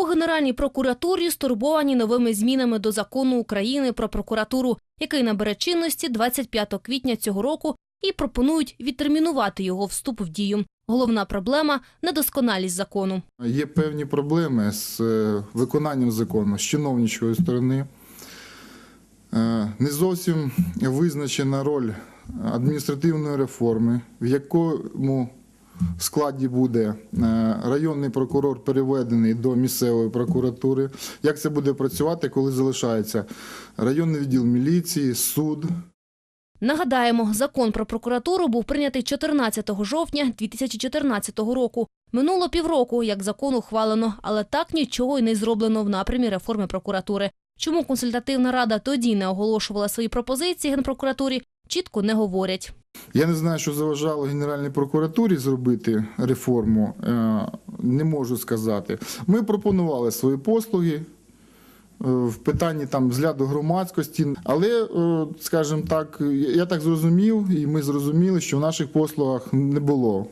У Генеральній прокуратурі стурбовані новими змінами до закону України про прокуратуру, який набере чинності 25 квітня цього року, і пропонують відтермінувати його вступ в дію. Головна проблема недосконалість закону. Є певні проблеми з е, виконанням закону з чиновничої сторони. Е, Не зовсім визначена роль адміністративної реформи, в якому складі буде е, районний прокурор переведений до місцевої прокуратури. Як це буде працювати, коли залишається районний відділ міліції, суд, Нагадаємо, закон про прокуратуру був прийнятий 14 жовтня 2014 року. Минуло півроку, як закон ухвалено, але так нічого й не зроблено в напрямі реформи прокуратури. Чому консультативна рада тоді не оголошувала свої пропозиції генпрокуратурі, чітко не говорять. Я не знаю, що заважало Генеральній прокуратурі зробити реформу. е, Не можу сказати. Ми пропонували свої послуги е, в питанні там взгляду громадськості, але, е, скажімо так, я так зрозумів, і ми зрозуміли, що в наших послугах не було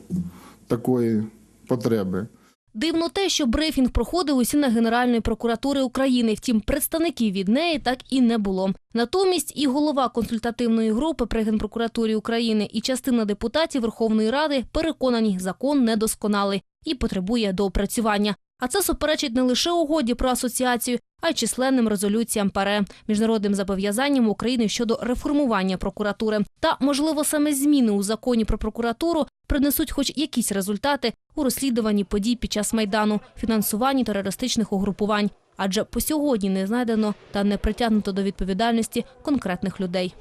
такої потреби. Дивно те, що брифінг проходив у на Генеральної прокуратури України. Втім, представників від неї так і не було. Натомість і голова консультативної групи при Генпрокуратурі України і частина депутатів Верховної Ради переконані, закон недосконалий і потребує доопрацювання. А це суперечить не лише угоді про асоціацію, а й численним резолюціям ПАРЕ, міжнародним зобов'язанням України щодо реформування прокуратури. Та, можливо, саме зміни у законі про прокуратуру принесуть хоч якісь результати у розслідуванні подій під час майдану, фінансуванні терористичних угрупувань. Адже по сьогодні не знайдено та не притягнуто до відповідальності конкретних людей.